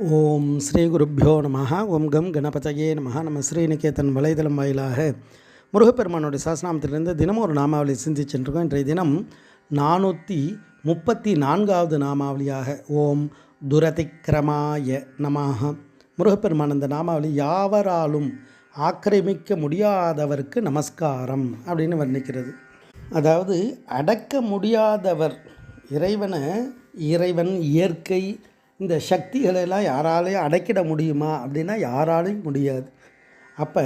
ஓம் ஸ்ரீ குருப்பியோ நம ஓம் கம் கணபதயே நம நம்ம ஸ்ரீநிகேதன் வலைதளம் வாயிலாக முருகப்பெருமானுடைய சாஸ்திராமத்திலிருந்து தினமும் ஒரு நாமாவளி சிந்திச்சுருக்கோம் இன்றைய தினம் நானூற்றி முப்பத்தி நான்காவது நாமாவளியாக ஓம் துரதிக்கிரமாய நமாக முருகப்பெருமான் அந்த நாமாவளி யாவராலும் ஆக்கிரமிக்க முடியாதவருக்கு நமஸ்காரம் அப்படின்னு வர்ணிக்கிறது. அதாவது அடக்க முடியாதவர் இறைவனை இறைவன் இயற்கை இந்த சக்திகளெல்லாம் யாராலையும் அடக்கிட முடியுமா அப்படின்னா யாராலையும் முடியாது. அப்போ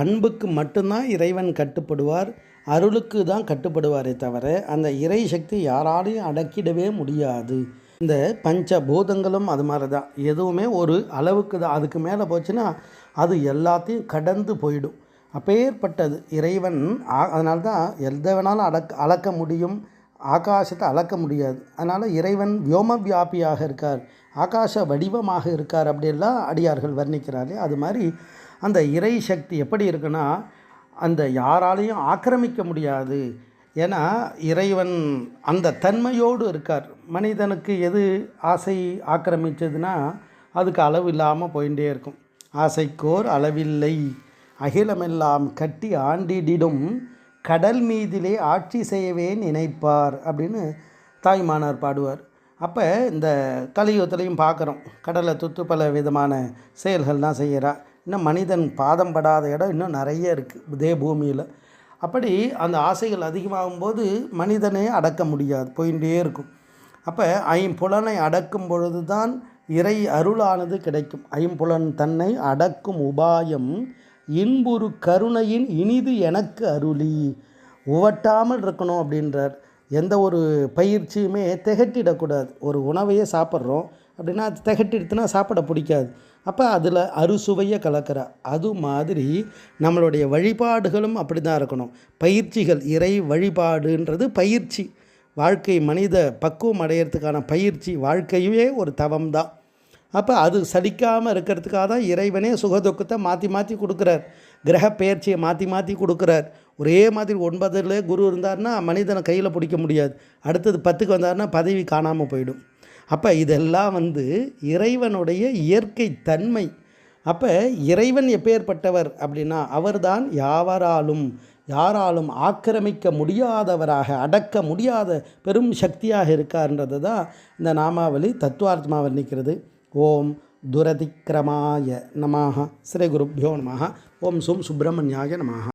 அன்புக்கு மட்டும்தான் இறைவன் கட்டுப்படுவார் அருளுக்கு தான் கட்டுப்படுவாரே தவிர அந்த இறை சக்தி யாராலையும் அடக்கிடவே முடியாது. இந்த பஞ்ச பூதங்களும் அது மாதிரி தான். எதுவுமே ஒரு அளவுக்கு தான். அதுக்கு மேலே போச்சுன்னா அது எல்லாத்தையும் கடந்து போயிடும். அப்பேற்பட்டது. இறைவன் அதனால தான் எந்த வேணாலும் அடக்க அளக்க முடியும். ஆகாசத்தை அளக்க முடியாது. அதனால் இறைவன் வியோம வியாபியாக இருக்கார். ஆகாச வடிவமாக இருக்கார் அப்படியெல்லாம் அடியார்கள் வர்ணிக்கிறாரே அது மாதிரி அந்த இறை சக்தி எப்படி இருக்குன்னா அந்த யாராலையும் ஆக்கிரமிக்க முடியாது. ஏன்னா இறைவன் அந்த தன்மையோடு இருக்கார். மனிதனுக்கு எது ஆசை ஆக்கிரமித்ததுன்னா அதுக்கு அளவு இல்லாமல் போயிட்டே இருக்கும். ஆசைக்கோர் அளவில்லை. அகிலமெல்லாம் கட்டி ஆண்டிடிடும். கடல் மீதிலே ஆட்சி செய்யவே நினைப்பார் அப்படின்னு தாய்மானார் பாடுவார். அப்போ இந்த கலியுகத்துலையும் பார்க்குறோம் கடலை தொத்து பல விதமான செயல்கள்லாம் செய்கிறா இன்னும் மனிதன் பாதம் படாத இடம் இன்னும் நிறைய இருக்குது இதே பூமியில். அப்படி அந்த ஆசைகள் அதிகமாகும்போது மனிதனை அடக்க முடியாது போயிட்டே இருக்கும். அப்போ ஐம்புலனை அடக்கும் பொழுது தான் இறை அருளானது கிடைக்கும். ஐம்புலன் தன்னை அடக்கும் உபாயம் இன்புறு கருணையின் இனிது எனக்கு அருளி உவட்டாமல் இருக்கணும் அப்படின்றார். எந்த ஒரு பயிற்சியுமே திகட்டிடக்கூடாது. ஒரு உணவையே சாப்பிட்றோம் அப்படின்னா அது திகட்டிடுத்துனா சாப்பிட பிடிக்காது. அப்போ அதில் அறுசுவையை கலக்கிறா. அது மாதிரி நம்மளுடைய வழிபாடுகளும் அப்படி தான் இருக்கணும். பயிற்சிகள் இறை வழிபாடுன்றது பயிற்சி. வாழ்க்கை மனித பக்குவம் அடையிறதுக்கான பயிற்சி வாழ்க்கையே ஒரு தவம் தான் அப்போ அது சலிக்காமல் இருக்கிறதுக்காக தான் இறைவனே சுகதுக்கத்தை மாற்றி மாற்றி கொடுக்குறார். கிரக பெயர்ச்சியை மாற்றி மாற்றி கொடுக்குறார். ஒரே மாதிரி ஒன்பதில் குரு இருந்தார்னா மனிதனை கையில் பிடிக்க முடியாது. அடுத்தது பத்துக்கு வந்தார்னா பதவி காணாமல் போயிடும். அப்போ இதெல்லாம் வந்து இறைவனுடைய இயற்கை தன்மை. அப்போ இறைவன் எப்பேற்பட்டவர் அப்படின்னா அவர்தான் யாவராலும் யாராலும் ஆக்கிரமிக்க முடியாதவராக அடக்க முடியாத பெரும் சக்தியாக இருக்கார்ன்றது தான் இந்த நாமாவளி தத்துவார்த்தமாக வர்ணிக்கிறது ஓம் துரதிக்கிரமாய நமாக ஸ்ரீ குருப்பியோ நமாக ஓம் சும் சுப்பிரமணியாய நமாக